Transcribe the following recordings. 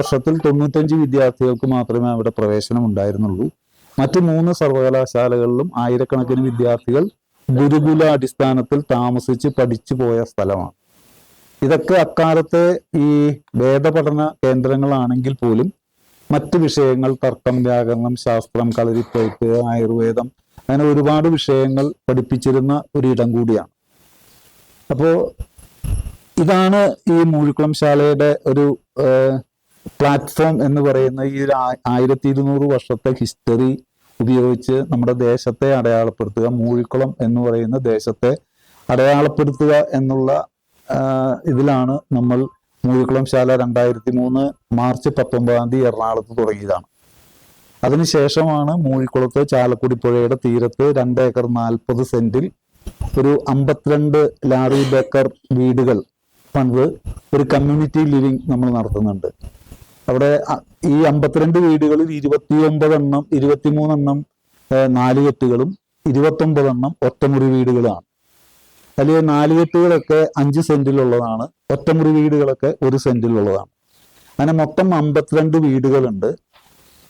വർഷത്തിൽ തൊണ്ണൂറ്റഞ്ച് വിദ്യാർത്ഥികൾക്ക് മാത്രമേ അവിടെ പ്രവേശനം ഉണ്ടായിരുന്നുള്ളൂ. മറ്റു മൂന്ന് സർവകലാശാലകളിലും ആയിരക്കണക്കിന് വിദ്യാർത്ഥികൾ ഗുരുകുല അടിസ്ഥാനത്തിൽ താമസിച്ച് പഠിച്ചു പോയ സ്ഥലമാണ്. ഇതൊക്കെ അക്കാലത്തെ ഈ വേദപഠന കേന്ദ്രങ്ങളാണെങ്കിൽ പോലും മറ്റ് വിഷയങ്ങൾ തർക്കം വ്യാകരണം ശാസ്ത്രം കളരിപ്പയറ്റ് ആയുർവേദം അങ്ങനെ ഒരുപാട് വിഷയങ്ങൾ പഠിപ്പിച്ചിരുന്ന ഒരു ഇടം കൂടിയാണ്. അപ്പോൾ ഇതാണ് ഈ മൂഴിക്കുളം ശാലയുടെ ഒരു പ്ലാറ്റ്ഫോം എന്ന് പറയുന്ന ഈ ഒരു ആയിരത്തി ഇരുന്നൂറ് വർഷത്തെ ഹിസ്റ്ററി ഉപയോഗിച്ച് നമ്മുടെ ദേശത്തെ അടയാളപ്പെടുത്തുക മൂഴിക്കുളം എന്ന് പറയുന്ന ദേശത്തെ അടയാളപ്പെടുത്തുക എന്നുള്ള ഇതിലാണ് നമ്മൾ മൂഴിക്കുളം ശാല രണ്ടായിരത്തി മൂന്ന് മാർച്ച് പത്തൊമ്പതാം തീയതി എറണാകുളത്ത് തുടങ്ങിയതാണ്. അതിനുശേഷമാണ് മൂഴിക്കുളത്ത് ചാലക്കുടി പുഴയുടെ തീരത്ത് രണ്ട് ഏക്കർ നാൽപ്പത് സെന്റിൽ ഒരു അമ്പത്തിരണ്ട് ലാറി ബേക്കർ വീടുകൾ പണിത് ഒരു കമ്മ്യൂണിറ്റി ലിവിങ് നമ്മൾ നടത്തുന്നുണ്ട്. അവിടെ ഈ അമ്പത്തിരണ്ട് വീടുകളിൽ ഇരുപത്തിയൊമ്പതെണ്ണം ഇരുപത്തിമൂന്നെണ്ണം ഇരുപത്തി നാലുകെട്ടുകളും എണ്ണം ഒറ്റമുറി വീടുകളാണ്. അതിൽ നാലുകെട്ടുകളൊക്കെ അഞ്ച് സെന്റിലുള്ളതാണ് ഒറ്റമുറി വീടുകളൊക്കെ ഒരു സെന്റിലുള്ളതാണ്. അങ്ങനെ മൊത്തം അമ്പത്തിരണ്ട് വീടുകളുണ്ട്.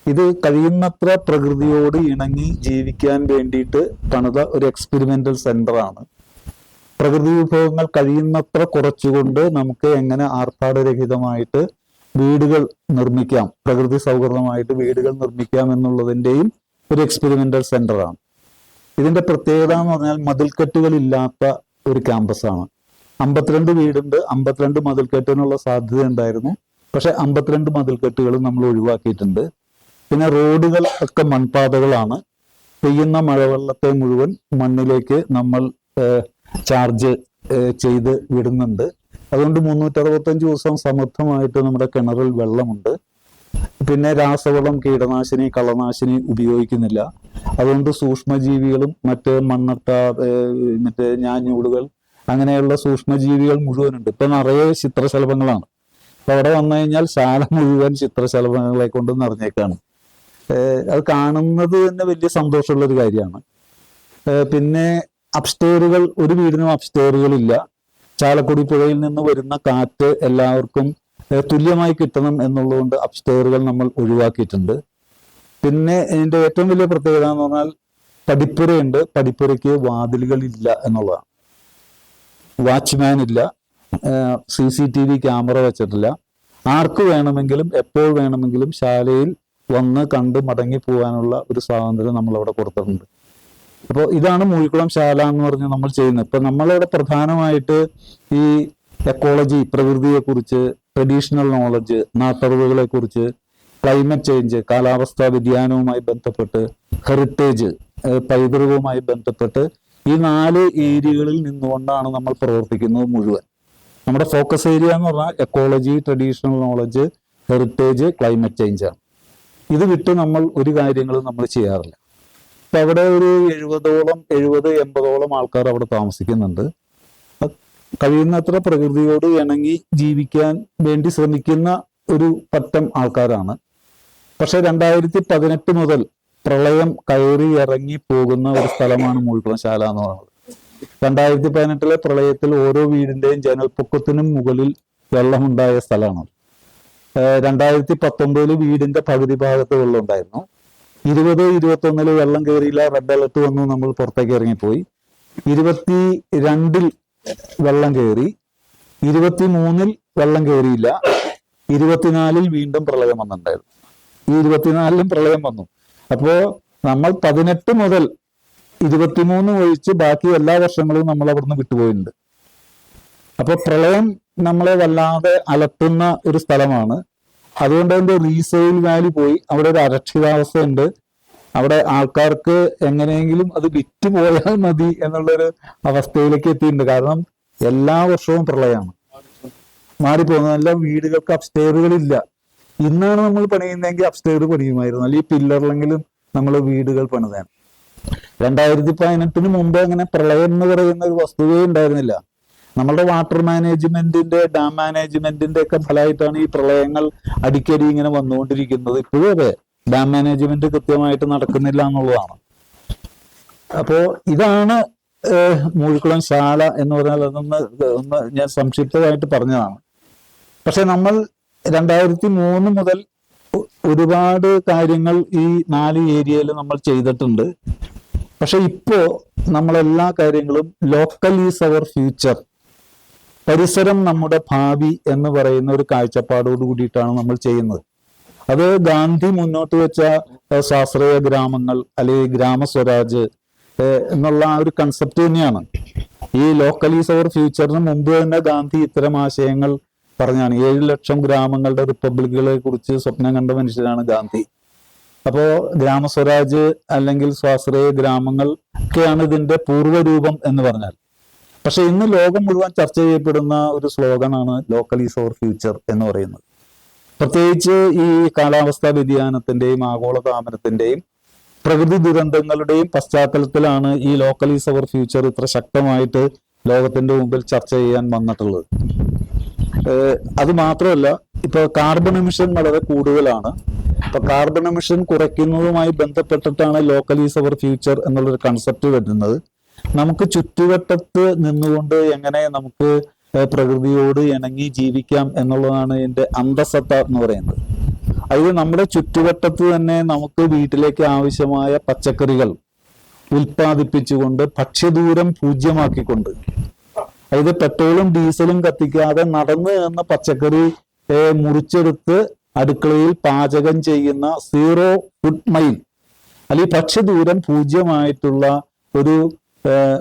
ഇത് കഴിയുന്നത്ര പ്രകൃതിയോട് ഇണങ്ങി ജീവിക്കാൻ വേണ്ടിയിട്ട് പണിത ഒരു എക്സ്പെരിമെന്റൽ സെന്റർ ആണ്. പ്രകൃതി വിഭവങ്ങൾ കഴിയുന്നത്ര കുറച്ചുകൊണ്ട് നമുക്ക് എങ്ങനെ ആർഭാടരഹിതമായിട്ട് വീടുകൾ നിർമ്മിക്കാം. പ്രകൃതി സൗഹൃദമായിട്ട് വീടുകൾ നിർമ്മിക്കാം എന്നുള്ളതിന്റെയും ഒരു എക്സ്പെരിമെന്റൽ സെന്ററാണ് ഇതിന്റെ പ്രത്യേകത എന്ന് പറഞ്ഞാൽ മതിൽക്കെട്ടുകളില്ലാത്ത ഒരു ക്യാമ്പസാണ് അമ്പത്തിരണ്ട് വീടുണ്ട് അമ്പത്തിരണ്ട് മതിൽക്കെട്ടിനുള്ള സാധ്യത ഉണ്ടായിരുന്നു. പക്ഷെ അമ്പത്തിരണ്ട് മതിൽക്കെട്ടുകൾ നമ്മൾ ഒഴിവാക്കിയിട്ടുണ്ട്. പിന്നെ റോഡുകൾ ഒക്കെ മൺപാതകളാണ്. പെയ്യുന്ന മഴവെള്ളത്തെ മുഴുവൻ മണ്ണിലേക്ക് നമ്മൾ ചാർജ് ചെയ്ത് വിടുന്നുണ്ട്. അതുകൊണ്ട് മുന്നൂറ്ററുപത്തഞ്ച് ദിവസം സമൃദ്ധമായിട്ട് നമ്മുടെ കിണറിൽ വെള്ളമുണ്ട്. പിന്നെ രാസവളം കീടനാശിനി കളനാശിനി ഉപയോഗിക്കുന്നില്ല. അതുകൊണ്ട് സൂക്ഷ്മജീവികളും മറ്റ് മണ്ണട്ട മറ്റേ ഞാഞ്ഞൂടുകൾ അങ്ങനെയുള്ള സൂക്ഷ്മജീവികൾ മുഴുവനുണ്ട്. ഇപ്പൊ നിറയെ ചിത്രശലഭങ്ങളാണ്. അപ്പൊ അവിടെ വന്നു കഴിഞ്ഞാൽ ശാല മുഴുവൻ ചിത്രശലഭങ്ങളെ കൊണ്ട് നിറഞ്ഞേക്കാണ്. അത് കാണുന്നത് തന്നെ വലിയ സന്തോഷമുള്ള ഒരു കാര്യമാണ് പിന്നെ അപ്സ്റ്റോറുകൾ ഒരു വീടിനും അപ്സ്റ്റെയറുകൾ ഇല്ല ചാലക്കുടി പുഴയിൽ നിന്ന് വരുന്ന കാറ്റ് എല്ലാവർക്കും തുല്യമായി കിട്ടണം എന്നുള്ളതുകൊണ്ട് അപ്സ്റ്റെയറുകൾ നമ്മൾ ഒഴിവാക്കിയിട്ടുണ്ട്. പിന്നെ ഇതിന്റെ ഏറ്റവും വലിയ പ്രത്യേകത എന്ന് പറഞ്ഞാൽ പടിപ്പുരയുണ്ട്. പടിപ്പുരയ്ക്ക് വാതിലുകളില്ല എന്നുള്ളതാണ്. വാച്ച്മാൻ ഇല്ല. C C T V camera വെച്ചിട്ടില്ല. ആർക്ക് വേണമെങ്കിലും എപ്പോൾ വേണമെങ്കിലും ശാലയിൽ വന്ന് കണ്ട് മടങ്ങി പോകാനുള്ള ഒരു സ്വാതന്ത്ര്യം നമ്മൾ അവിടെ കൊടുത്തിട്ടുണ്ട്. അപ്പോൾ ഇതാണ് മൂഴിക്കുളം ശാല എന്ന് പറഞ്ഞ് നമ്മൾ ചെയ്യുന്നത്. ഇപ്പൊ നമ്മളിവിടെ പ്രധാനമായിട്ട് ഈ എക്കോളജി പ്രകൃതിയെക്കുറിച്ച് ട്രഡീഷണൽ നോളജ് നാട്ടറിവുകളെ കുറിച്ച് ക്ലൈമറ്റ് ചേഞ്ച് കാലാവസ്ഥാ വ്യതിയാനവുമായി ബന്ധപ്പെട്ട് ഹെറിറ്റേജ് പൈതൃകവുമായി ബന്ധപ്പെട്ട് ഈ നാല് ഏരിയകളിൽ നിന്നുകൊണ്ടാണ് നമ്മൾ പ്രവർത്തിക്കുന്നത് മുഴുവൻ. നമ്മുടെ ഫോക്കസ് ഏരിയ എന്ന് പറഞ്ഞാൽ ecology traditional knowledge heritage climate change ആണ്. ഇത് വിട്ട് നമ്മൾ ഒരു കാര്യങ്ങളും നമ്മൾ ചെയ്യാറില്ല. ഇപ്പൊ അവിടെ ഒരു എഴുപതോളം എഴുപത് എൺപതോളം ആൾക്കാർ അവിടെ താമസിക്കുന്നുണ്ട്. കഴിയുന്നത്ര പ്രകൃതിയോട് ഇണങ്ങി ജീവിക്കാൻ വേണ്ടി ശ്രമിക്കുന്ന ഒരു പറ്റം ആൾക്കാരാണ്. പക്ഷെ രണ്ടായിരത്തി പതിനെട്ട് മുതൽ പ്രളയം കയറി ഇറങ്ങി പോകുന്ന ഒരു സ്ഥലമാണ് മൂഴിക്കുളം ശാല എന്ന് പറയുന്നത്. രണ്ടായിരത്തി പതിനെട്ടിലെ പ്രളയത്തിൽ ഓരോ വീടിന്റെയും ജനൽപ്പൊക്കത്തിനും മുകളിൽ വെള്ളമുണ്ടായ സ്ഥലമാണ്. രണ്ടായിരത്തി പത്തൊമ്പതിൽ വീടിന്റെ പകുതി ഭാഗത്ത് വെള്ളം ഉണ്ടായിരുന്നു ഇരുപത് ഇരുപത്തി ഒന്നിൽ വെള്ളം കയറിയില്ല റെഡ് അലർട്ട് വന്നു നമ്മൾ പുറത്തേക്ക് ഇറങ്ങിപ്പോയി. ഇരുപത്തി രണ്ടിൽ വെള്ളം കയറി ഇരുപത്തി മൂന്നിൽ വെള്ളം കയറിയില്ല ഇരുപത്തിനാലിൽ വീണ്ടും പ്രളയം വന്നിട്ടുണ്ടായിരുന്നു. ഈ ഇരുപത്തിനാലിലും പ്രളയം വന്നു. അപ്പോ നമ്മൾ പതിനെട്ട് മുതൽ ഇരുപത്തിമൂന്ന് ഒഴിച്ച് ബാക്കി എല്ലാ വർഷങ്ങളും നമ്മൾ അവിടുന്ന് വിട്ടുപോയിട്ടുണ്ട്. അപ്പൊ പ്രളയം നമ്മളെ വല്ലാതെ അലട്ടുന്ന ഒരു സ്ഥലമാണ് അതുകൊണ്ട് അതിന്റെ റീസെയിൽ വാല്യൂ പോയി. അവിടെ ഒരു അരക്ഷിതാവസ്ഥ ഉണ്ട് അവിടെ ആൾക്കാർക്ക് എങ്ങനെയെങ്കിലും അത് വിറ്റ് പോയാൽ മതി എന്നുള്ളൊരു അവസ്ഥയിലേക്ക് എത്തിയിട്ടുണ്ട്. കാരണം എല്ലാ വർഷവും പ്രളയമാണ്. മാറിപ്പോകുന്നത് എല്ലാം വീടുകൾക്ക് അപ്സ്റ്റേറുകളില്ല ഇന്നാണ് നമ്മൾ പണിയുന്നതെങ്കിൽ അപ്സ്റ്റേർ പണിയുമായിരുന്നു. അല്ലെങ്കിൽ പില്ലറിലെങ്കിലും നമ്മൾ വീടുകൾ പണിതാണ്. രണ്ടായിരത്തി പതിനെട്ടിന് മുമ്പ് അങ്ങനെ പ്രളയം എന്ന് പറയുന്ന ഒരു വസ്തുവേ ഉണ്ടായിരുന്നില്ല. നമ്മളുടെ വാട്ടർ മാനേജ്മെന്റിന്റെ ഡാം മാനേജ്മെന്റിന്റെ ഒക്കെ ഫലമായിട്ടാണ് ഈ പ്രളയങ്ങൾ അടിക്കടി ഇങ്ങനെ വന്നുകൊണ്ടിരിക്കുന്നത്. ഇപ്പോഴും അതെ ഡാം മാനേജ്മെന്റ് കൃത്യമായിട്ട് നടക്കുന്നില്ല എന്നുള്ളതാണ്. അപ്പോ ഇതാണ് മൂഴിക്കുളം ശാല എന്ന് പറഞ്ഞാൽ അതൊന്ന് ഒന്ന് ഞാൻ സംക്ഷിപ്തമായിട്ട് പറഞ്ഞതാണ്. പക്ഷെ നമ്മൾ രണ്ടായിരത്തി മൂന്ന് മുതൽ ഒരുപാട് കാര്യങ്ങൾ ഈ നാല് ഏരിയയിൽ നമ്മൾ ചെയ്തിട്ടുണ്ട്. പക്ഷെ ഇപ്പോ നമ്മളെല്ലാ കാര്യങ്ങളും ലോക്കൽ ഈസ് അവർ ഫ്യൂച്ചർ പരിസരം നമ്മുടെ ഭാവി എന്ന് പറയുന്ന ഒരു കാഴ്ചപ്പാടോട് കൂടിയിട്ടാണ് നമ്മൾ ചെയ്യുന്നത്. അത് ഗാന്ധി മുന്നോട്ട് വെച്ച സ്വാശ്രയ ഗ്രാമങ്ങൾ അല്ലെങ്കിൽ ഗ്രാമസ്വരാജ് എന്നുള്ള ആ ഒരു കൺസെപ്റ്റ് തന്നെയാണ്. ഈ ലോക്കലീസ് അവർ ഫ്യൂച്ചറിന് മുമ്പ് തന്നെ ഗാന്ധി ഇത്തരം ആശയങ്ങൾ പറഞ്ഞാണ്. ഏഴ് ലക്ഷം ഗ്രാമങ്ങളുടെ റിപ്പബ്ലിക്കുകളെ കുറിച്ച് സ്വപ്നം കണ്ട മനുഷ്യനാണ് ഗാന്ധി. അപ്പോ ഗ്രാമസ്വരാജ് അല്ലെങ്കിൽ സ്വാശ്രയ ഗ്രാമങ്ങൾ ഒക്കെയാണ് ഇതിന്റെ പൂർവരൂപം എന്ന് പറഞ്ഞാൽ. പക്ഷെ ഇന്ന് ലോകം മുഴുവൻ ചർച്ച ചെയ്യപ്പെടുന്ന ഒരു സ്ലോഗനാണ് ഈസ് ഓർ ഫ്യൂച്ചർ എന്ന് പറയുന്നത്. പ്രത്യേകിച്ച് ഈ കാലാവസ്ഥാ വ്യതിയാനത്തിന്റെയും ആഗോളതാപനത്തിന്റെയും പ്രകൃതി ദുരന്തങ്ങളുടെയും പശ്ചാത്തലത്തിലാണ് ഈ ലോക്കലീസ് അവർ ഫ്യൂച്ചർ ഇത്ര ശക്തമായിട്ട് ലോകത്തിന്റെ മുമ്പിൽ ചർച്ച ചെയ്യാൻ വന്നിട്ടുള്ളത്. അത് മാത്രമല്ല ഇപ്പൊ കാർബൺ എമിഷൻ വളരെ കൂടുതലാണ്. അപ്പൊ കാർബൺ എമിഷൻ കുറയ്ക്കുന്നതുമായി ബന്ധപ്പെട്ടിട്ടാണ് ലോക്കലീസ് അവർ ഫ്യൂച്ചർ എന്നുള്ളൊരു കൺസെപ്റ്റ് വരുന്നത്. നമുക്ക് ചുറ്റുവട്ടത്ത് നിന്നുകൊണ്ട് എങ്ങനെ നമുക്ക് പ്രകൃതിയോട് ഇണങ്ങി ജീവിക്കാം എന്നുള്ളതാണ് എന്റെ അന്തസത്ത എന്ന് പറയുന്നത്. അതിൽ നമ്മുടെ ചുറ്റുവട്ടത്ത് തന്നെ നമുക്ക് വീട്ടിലേക്ക് ആവശ്യമായ പച്ചക്കറികൾ ഉൽപ്പാദിപ്പിച്ചുകൊണ്ട് ഭക്ഷ്യദൂരം പൂജ്യമാക്കിക്കൊണ്ട് അതായത് പെട്രോളും ഡീസലും കത്തിക്കാതെ നടന്ന് എന്ന പച്ചക്കറി മുറിച്ചെടുത്ത് അടുക്കളയിൽ പാചകം ചെയ്യുന്ന സീറോ ഫുഡ് മൈൽ അല്ലെങ്കിൽ ഭക്ഷ്യദൂരം പൂജ്യമായിട്ടുള്ള ഒരു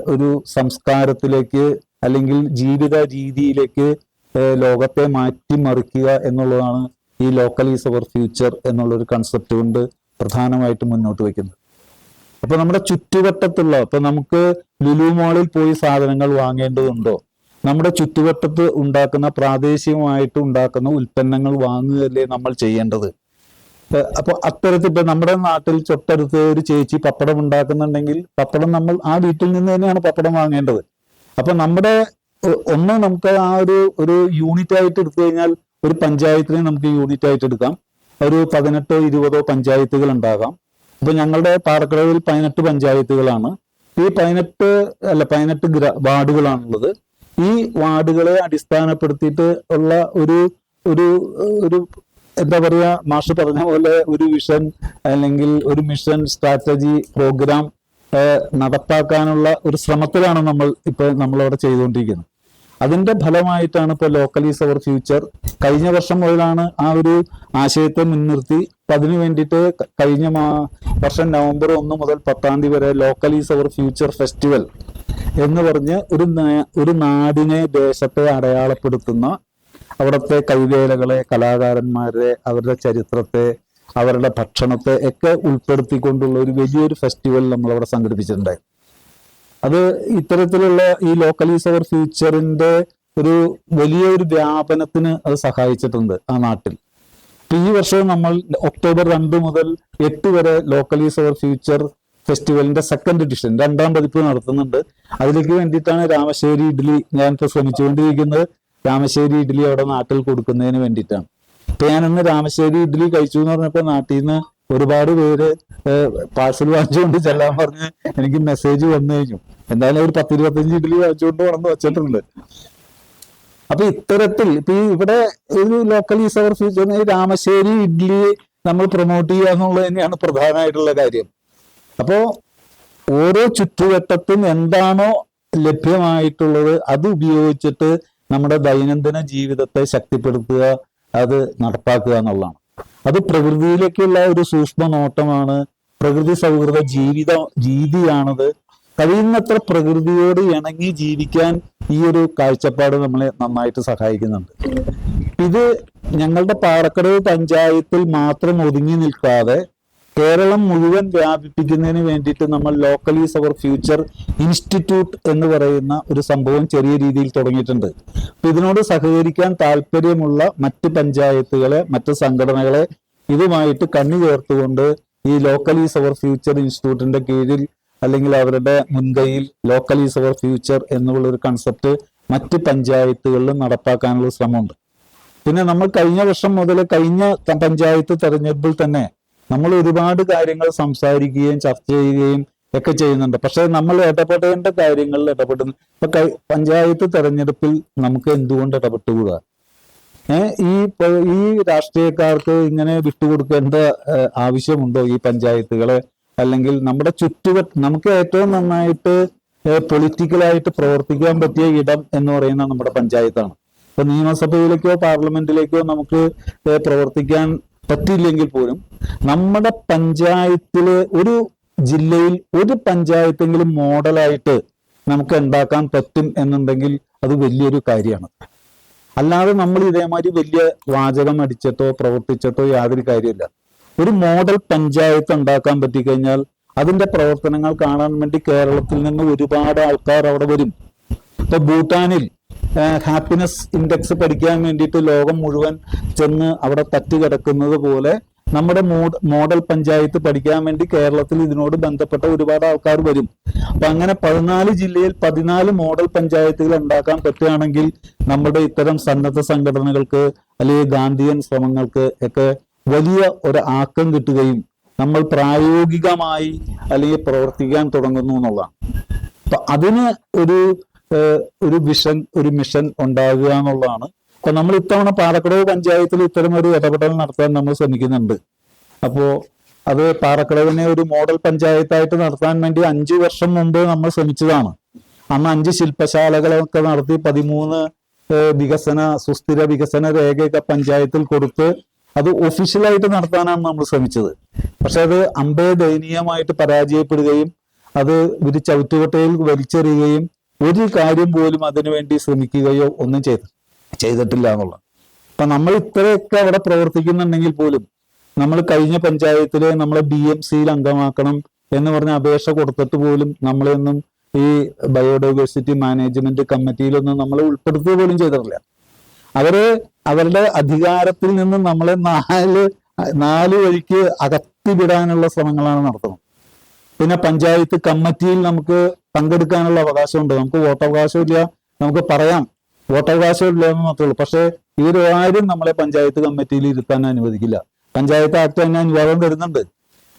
ഒരു സംസ്കാരത്തിലേക്ക് അല്ലെങ്കിൽ ജീവിത രീതിയിലേക്ക് ലോകത്തെ മാറ്റിമറിക്കുക എന്നുള്ളതാണ് ഈ ലോക്കലൈസ് അവർ ഫ്യൂച്ചർ എന്നുള്ള ഒരു കൺസെപ്റ്റ് കൊണ്ട് പ്രധാനമായിട്ട് മുന്നോട്ട് വയ്ക്കുന്നത് അപ്പൊ നമ്മുടെ ചുറ്റുവട്ടത്തുള്ള ഇപ്പൊ നമുക്ക് ലുലു മാളിൽ പോയി സാധനങ്ങൾ വാങ്ങേണ്ടതുണ്ടോ? നമ്മുടെ ചുറ്റുവട്ടത്ത് ഉണ്ടാക്കുന്ന പ്രാദേശികമായിട്ട് ഉണ്ടാക്കുന്ന ഉൽപ്പന്നങ്ങൾ വാങ്ങുകയല്ലേ നമ്മൾ ചെയ്യേണ്ടത്? ഏഹ് അപ്പൊ അത്തരത്തിൽ നമ്മുടെ നാട്ടിൽ തൊട്ടടുത്ത് ഒരു ചേച്ചി പപ്പടം ഉണ്ടാക്കുന്നുണ്ടെങ്കിൽ പപ്പടം നമ്മൾ ആ വീട്ടിൽ നിന്ന് തന്നെയാണ് പപ്പടം വാങ്ങേണ്ടത്. അപ്പൊ നമ്മുടെ ഒന്ന് നമുക്ക് ആ ഒരു ഒരു യൂണിറ്റ് ആയിട്ട് എടുത്തു കഴിഞ്ഞാൽ ഒരു പഞ്ചായത്തിനെ നമുക്ക് യൂണിറ്റ് ആയിട്ട് എടുക്കാം. ഒരു പതിനെട്ടോ ഇരുപതോ പഞ്ചായത്തുകൾ ഉണ്ടാകാം. ഇപ്പൊ ഞങ്ങളുടെ പാറക്കടവിൽ പതിനെട്ട് പഞ്ചായത്തുകളാണ്. ഈ പതിനെട്ട് അല്ല പതിനെട്ട് ഗ്ര വാർഡുകളാണുള്ളത്. ഈ വാർഡുകളെ അടിസ്ഥാനപ്പെടുത്തിയിട്ട് ഉള്ള ഒരു ഒരു ഒരു എന്താ പറയാ മാഷ് പറഞ്ഞ പോലെ ഒരു വിഷൻ അല്ലെങ്കിൽ ഒരു മിഷൻ സ്ട്രാറ്റജി പ്രോഗ്രാം നടപ്പാക്കാനുള്ള ഒരു ശ്രമത്തിലാണ് നമ്മൾ ഇപ്പൊ നമ്മളവിടെ ചെയ്തുകൊണ്ടിരിക്കുന്നത്. അതിന്റെ ഫലമായിട്ടാണ് ഇപ്പൊ ലോക്കലീസ് അവർ ഫ്യൂച്ചർ കഴിഞ്ഞ വർഷം മുതലാണ് ആ ഒരു ആശയത്തെ മുൻനിർത്തി. അപ്പൊ അതിനു വേണ്ടിയിട്ട് കഴിഞ്ഞ വർഷം നവംബർ ഒന്ന് മുതൽ പത്താം തീയതി വരെ ലോക്കലീസ് അവർ ഫ്യൂച്ചർ ഫെസ്റ്റിവൽ എന്ന് പറഞ്ഞ് ഒരു ഒരു നാടിനെ ദേശത്തെ അടയാളപ്പെടുത്തുന്ന അവിടുത്തെ കൈവേലകളെ കലാകാരന്മാരെ അവരുടെ ചരിത്രത്തെ അവരുടെ ഭക്ഷണത്തെ ഒക്കെ ഉൾപ്പെടുത്തിക്കൊണ്ടുള്ള ഒരു വലിയൊരു ഫെസ്റ്റിവൽ നമ്മൾ അവിടെ സംഘടിപ്പിച്ചിട്ടുണ്ട്. അത് ഇത്തരത്തിലുള്ള ഈ ലോക്കലീസ് അവർ ഫ്യൂച്ചറിന്റെ ഒരു വലിയൊരു വ്യാപനത്തിന് അത് സഹായിച്ചിട്ടുണ്ട് ആ നാട്ടിൽ. ഈ വർഷം നമ്മൾ ഒക്ടോബർ രണ്ട് മുതൽ എട്ട് വരെ ലോക്കലീസ് അവർ ഫ്യൂച്ചർ ഫെസ്റ്റിവലിന്റെ സെക്കൻഡ് എഡിഷൻ രണ്ടാം പതിപ്പ് നടത്തുന്നുണ്ട്. അതിലേക്ക് വേണ്ടിയിട്ടാണ് രാമശ്ശേരി ഇഡ്ഡലി ഞാൻ ഇപ്പൊ ശ്രമിച്ചുകൊണ്ടിരിക്കുന്നത്. രാമശ്ശേരി ഇഡ്ഡലി അവിടെ നാട്ടിൽ കൊടുക്കുന്നതിന് വേണ്ടിയിട്ടാണ്. ഞാൻ ഇന്ന് രാമശ്ശേരി ഇഡ്ഡലി കഴിച്ചു എന്ന് പറഞ്ഞപ്പോ നാട്ടിൽ നിന്ന് ഒരുപാട് പേര് പാർസൽ വാങ്ങിച്ചുകൊണ്ട് ചെല്ലാൻ പറഞ്ഞ് എനിക്ക് മെസ്സേജ് വന്നു കഴിഞ്ഞു. എന്തായാലും ഒരു പത്തിരുപത്തഞ്ച് ഇഡ്ഡലി വാങ്ങിച്ചുകൊണ്ട് വന്ന് വെച്ചിട്ടുണ്ട്. അപ്പൊ ഇത്തരത്തിൽ ഇപ്പൊ ഇവിടെ ഒരു local is our future Ramassery idli നമ്മൾ പ്രൊമോട്ട് ചെയ്യുക എന്നുള്ളത് തന്നെയാണ് പ്രധാനമായിട്ടുള്ള കാര്യം. അപ്പോ ഓരോ ചുറ്റുവട്ടത്തും എന്താണോ ലഭ്യമായിട്ടുള്ളത് അത് ഉപയോഗിച്ചിട്ട് നമ്മുടെ ദൈനംദിന ജീവിതത്തെ ശക്തിപ്പെടുത്തുക അത് നടപ്പാക്കുക എന്നുള്ളതാണ്. അത് പ്രകൃതിയിലേക്കുള്ള ഒരു സൂക്ഷ്മ നോട്ടമാണ് പ്രകൃതി സൗഹൃദ ജീവിത രീതിയാണത്. കഴിയുന്നത്ര പ്രകൃതിയോട് ഇണങ്ങി ജീവിക്കാൻ ഈ ഒരു കാഴ്ചപ്പാട് നമ്മളെ നന്നായിട്ട് സഹായിക്കുന്നുണ്ട്. ഇത് ഞങ്ങളുടെ പാറക്കടവ് പഞ്ചായത്തിൽ മാത്രം ഒതുങ്ങി നിൽക്കാതെ കേരളം മുഴുവൻ വ്യാപിപ്പിക്കുന്നതിന് വേണ്ടിയിട്ട് നമ്മൾ ലോക്കലീസ് അവർ ഫ്യൂച്ചർ ഇൻസ്റ്റിറ്റ്യൂട്ട് എന്ന് പറയുന്ന ഒരു സംഭവം ചെറിയ രീതിയിൽ തുടങ്ങിയിട്ടുണ്ട്. അപ്പൊ ഇതിനോട് സഹകരിക്കാൻ താല്പര്യമുള്ള മറ്റ് പഞ്ചായത്തുകളെ മറ്റ് സംഘടനകളെ ഇതുമായിട്ട് കണ്ണു ചേർത്തുകൊണ്ട് ഈ ലോക്കലീസ് അവർ ഫ്യൂച്ചർ ഇൻസ്റ്റിറ്റ്യൂട്ടിന്റെ കീഴിൽ അല്ലെങ്കിൽ അവരുടെ മുൻകൈയിൽ ലോക്കലീസ് അവർ ഫ്യൂച്ചർ എന്നുള്ള ഒരു കൺസെപ്റ്റ് മറ്റ് പഞ്ചായത്തുകളിലും നടപ്പാക്കാനുള്ള ശ്രമമുണ്ട്. പിന്നെ നമ്മൾ കഴിഞ്ഞ വർഷം മുതൽ കഴിഞ്ഞ പഞ്ചായത്ത് തെരഞ്ഞെടുപ്പിൽ തന്നെ നമ്മൾ ഒരുപാട് കാര്യങ്ങൾ സംസാരിക്കുകയും ചർച്ച ചെയ്യുകയും ഒക്കെ ചെയ്യുന്നുണ്ട്. പക്ഷെ നമ്മൾ ഇടപെടേണ്ട കാര്യങ്ങളിൽ ഇടപെടുന്നു ഇപ്പൊ പഞ്ചായത്ത് തെരഞ്ഞെടുപ്പിൽ നമുക്ക് എന്തുകൊണ്ട് ഇടപെട്ടുകൂടാ? ഏഹ് ഈ ഈ രാഷ്ട്രീയക്കാർക്ക് ഇങ്ങനെ വിട്ടുകൊടുക്കേണ്ട ആവശ്യമുണ്ടോ ഈ പഞ്ചായത്തുകളെ? അല്ലെങ്കിൽ നമ്മുടെ ചുറ്റുവട്ട നമുക്ക് ഏറ്റവും നന്നായിട്ട് പൊളിറ്റിക്കലായിട്ട് പ്രവർത്തിക്കാൻ പറ്റിയ ഇടം എന്ന് പറയുന്ന നമ്മുടെ പഞ്ചായത്താണ്. ഇപ്പൊ നിയമസഭയിലേക്കോ പാർലമെന്റിലേക്കോ നമുക്ക് പ്രവർത്തിക്കാൻ പറ്റില്ലെങ്കിൽ പോലും നമ്മുടെ പഞ്ചായത്തിൽ ഒരു ജില്ലയിൽ ഒരു പഞ്ചായത്തെങ്കിലും മോഡലായിട്ട് നമുക്ക് ഉണ്ടാക്കാൻ പറ്റും എന്നുണ്ടെങ്കിൽ അത് വലിയൊരു കാര്യമാണ്. അല്ലാതെ നമ്മൾ ഇതേമാതിരി വലിയ വാചകം അടിച്ചിട്ടോ പ്രവർത്തിച്ചിട്ടോ യാതൊരു കാര്യമില്ല. ഒരു മോഡൽ പഞ്ചായത്ത് ഉണ്ടാക്കാൻ പറ്റിക്കഴിഞ്ഞാൽ അതിന്റെ പ്രവർത്തനങ്ങൾ കാണാൻ വേണ്ടി കേരളത്തിൽ നിന്ന് ഒരുപാട് ആൾക്കാർ അവിടെ വരും. ഇപ്പൊ ഭൂട്ടാനിൽ ഹാപ്പിനെസ് ഇൻഡെക്സ് പഠിക്കാൻ വേണ്ടിയിട്ട് ലോകം മുഴുവൻ ചെന്ന് അവിടെ തട്ടി കിടക്കുന്നത് പോലെ നമ്മുടെ മോഡ് മോഡൽ പഞ്ചായത്ത് പഠിക്കാൻ വേണ്ടി കേരളത്തിൽ ഇതിനോട് ബന്ധപ്പെട്ട ഒരുപാട് ആൾക്കാർ വരും. അപ്പൊ അങ്ങനെ പതിനാല് ജില്ലയിൽ പതിനാല് മോഡൽ പഞ്ചായത്തുകൾ ഉണ്ടാക്കാൻ പറ്റുകയാണെങ്കിൽ നമ്മുടെ ഇത്തരം സന്നദ്ധ സംഘടനകൾക്ക് അല്ലെങ്കിൽ ഗാന്ധിയൻ ശ്രമങ്ങൾക്ക് ഒക്കെ വലിയ ഒരു ആക്കം കിട്ടുകയും നമ്മൾ പ്രായോഗികമായി അല്ലെങ്കിൽ പ്രവർത്തിക്കാൻ തുടങ്ങുന്നു എന്നുള്ളതാണ്. അപ്പൊ അതിന് ഒരു ഒരു വിഷൻ ഒരു മിഷൻ ഉണ്ടാകുക എന്നുള്ളതാണ്. അപ്പൊ നമ്മൾ ഇത്തവണ പാറക്കടവ് പഞ്ചായത്തിൽ ഇത്തരം ഒരു ഇടപെടൽ നടത്താൻ നമ്മൾ ശ്രമിക്കുന്നുണ്ട്. അപ്പോ അത് പാറക്കടവിനെ ഒരു മോഡൽ പഞ്ചായത്തായിട്ട് നടത്താൻ വേണ്ടി അഞ്ചു വർഷം മുമ്പ് നമ്മൾ ശ്രമിച്ചതാണ്. അന്ന് അഞ്ച് ശില്പശാലകളൊക്കെ നടത്തി പതിമൂന്ന് വികസന സുസ്ഥിര വികസന രേഖയൊക്കെ പഞ്ചായത്തിൽ കൊടുത്ത് അത് ഒഫീഷ്യലായിട്ട് നടത്താനാണ് നമ്മൾ ശ്രമിച്ചത്. പക്ഷെ അത് അമ്പേ ദയനീയമായിട്ട് പരാജയപ്പെടുകയും അത് ഒരു ചവിറ്റുകൊട്ടയിൽ വലിച്ചെറിയുകയും ഒരു കാര്യം പോലും അതിനുവേണ്ടി ശ്രമിക്കുകയോ ഒന്നും ചെയ്ത് ചെയ്തിട്ടില്ല എന്നുള്ള അപ്പൊ നമ്മൾ ഇത്രയൊക്കെ അവിടെ പ്രവർത്തിക്കുന്നുണ്ടെങ്കിൽ പോലും നമ്മൾ കഴിഞ്ഞ പഞ്ചായത്തിൽ നമ്മളെ ബി എം സിയിൽ അംഗമാക്കണം എന്ന് പറഞ്ഞ അപേക്ഷ കൊടുത്തിട്ട് പോലും നമ്മളെയൊന്നും ഈ ബയോഡൈവേഴ്സിറ്റി മാനേജ്മെന്റ് കമ്മിറ്റിയിലൊന്നും നമ്മൾ ഉൾപ്പെടുത്തുക പോലും ചെയ്തിട്ടില്ല. അവർ അവരുടെ അധികാരത്തിൽ നിന്ന് നമ്മളെ നാല് നാല് വഴിക്ക് അകത്തിവിടാനുള്ള ശ്രമങ്ങളാണ് നടത്തുന്നത്. പിന്നെ പഞ്ചായത്ത് കമ്മിറ്റിയിൽ നമുക്ക് പങ്കെടുക്കാനുള്ള അവകാശമുണ്ട്. നമുക്ക് വോട്ടവകാശം ഇല്ല നമുക്ക് പറയാം. വോട്ടവകാശം ഇല്ല എന്ന് മാത്രമേ ഉള്ളൂ. പക്ഷേ ഇവരാരും നമ്മളെ പഞ്ചായത്ത് കമ്മിറ്റിയിൽ ഇരുത്താൻ അനുവദിക്കില്ല. പഞ്ചായത്ത് ആക്ട് തന്നെ അനുവാദം തരുന്നുണ്ട്.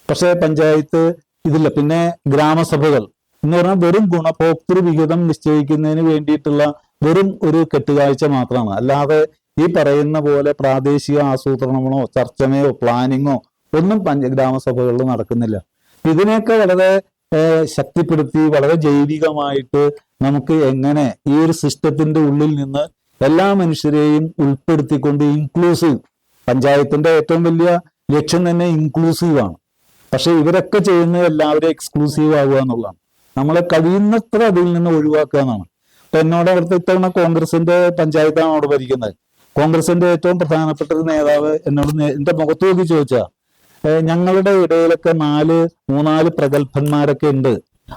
പക്ഷേ പഞ്ചായത്ത് ഇതില്ല. പിന്നെ ഗ്രാമസഭകൾ എന്ന് പറഞ്ഞാൽ വെറും ഗുണഭോക്തൃ വിഹിതം നിശ്ചയിക്കുന്നതിന് വേണ്ടിയിട്ടുള്ള വെറും ഒരു കെട്ടുകാഴ്ച മാത്രമാണ്. അല്ലാതെ ഈ പറയുന്ന പോലെ പ്രാദേശിക ആസൂത്രണമോ ചർച്ചമയോ പ്ലാനിങ്ങോ ഒന്നും പഞ്ച ഗ്രാമസഭകളിൽ നടക്കുന്നില്ല. ഇതിനെയൊക്കെ വളരെ ശക്തിപ്പെടുത്തി വളരെ ജൈവികമായിട്ട് നമുക്ക് എങ്ങനെ ഈ ഒരു സിസ്റ്റത്തിന്റെ ഉള്ളിൽ നിന്ന് എല്ലാ മനുഷ്യരെയും ഉൾപ്പെടുത്തിക്കൊണ്ട് ഇൻക്ലൂസീവ് പഞ്ചായത്തിന്റെ ഏറ്റവും വലിയ ലക്ഷ്യം തന്നെ ഇൻക്ലൂസീവ് ആണ്. പക്ഷെ ഇവരൊക്കെ ചെയ്യുന്നത് എല്ലാവരും എക്സ്ക്ലൂസീവ് ആവുക എന്നുള്ളതാണ്. നമ്മളെ കഴിയുന്നത്ര അതിൽ നിന്ന് ഒഴിവാക്കുക എന്നാണ്. ഇപ്പൊ എന്നോട് അവിടുത്തെ ഇത്തവണ കോൺഗ്രസിന്റെ പഞ്ചായത്താണ് അവിടെ ഭരിക്കുന്നത്. കോൺഗ്രസിന്റെ ഏറ്റവും പ്രധാനപ്പെട്ട ഒരു നേതാവ് എന്നോട് എന്റെ മുഖത്ത് നോക്കി ചോദിച്ചാ ഞങ്ങളുടെ ഇടയിലൊക്കെ നാല് മൂന്നാൽ പ്രഗത്ഭന്മാരൊക്കെ ഉണ്ട്.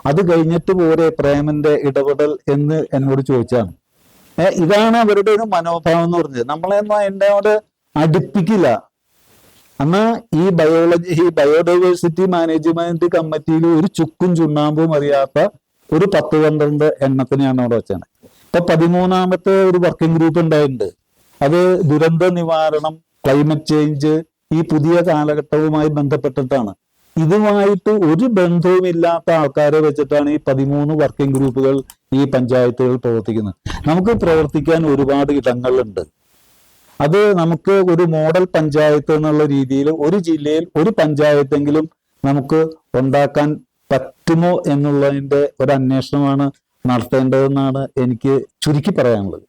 അത് കഴിഞ്ഞിട്ട് പോരെ പ്രേമന്റെ ഇടപെടൽ എന്ന് എന്നോട് ചോദിച്ചാണ്. ഇതാണ് അവരുടെ ഒരു മനോഭാവം എന്ന് പറഞ്ഞത്. നമ്മളെ എന്നോട് അടുപ്പിക്കില്ല. എന്നാ ഈ ബയോളജി ഈ ബയോഡൈവേഴ്സിറ്റി മാനേജ്മെന്റ് കമ്മിറ്റിയിൽ ഒരു ചുക്കും ചുണ്ണാമ്പും അറിയാത്ത ഒരു പത്ത് പന്ത്രണ്ട് എണ്ണത്തിനെയാണ് അവിടെ വെച്ചത് ഇപ്പൊ പതിമൂന്നാമത്തെ ഒരു വർക്കിംഗ് ഗ്രൂപ്പ് ഉണ്ടായിട്ടുണ്ട്. അത് ദുരന്ത നിവാരണം ക്ലൈമറ്റ് ചേഞ്ച് ഈ പുതിയ കാലഘട്ടവുമായി ബന്ധപ്പെട്ടിട്ടാണ്. ഇതുമായിട്ട് ഒരു ബന്ധവുമില്ലാത്ത ആൾക്കാരെ വെച്ചിട്ടാണ് ഈ പതിമൂന്ന് വർക്കിംഗ് ഗ്രൂപ്പുകൾ ഈ പഞ്ചായത്തുകൾ പ്രവർത്തിക്കുന്നത്. നമുക്ക് പ്രവർത്തിക്കാൻ ഒരുപാട് ഇടങ്ങളുണ്ട്. അത് നമുക്ക് ഒരു മോഡൽ പഞ്ചായത്ത് എന്നുള്ള രീതിയിൽ ഒരു ജില്ലയിൽ ഒരു പഞ്ചായത്തെങ്കിലും നമുക്ക് ഉണ്ടാക്കാൻ പറ്റുമോ എന്നുള്ളതിന്റെ ഒരു അന്വേഷണമാണ് നടത്തേണ്ടതെന്നാണ് എനിക്ക് ചുരുക്കി പറയാനുള്ളത്.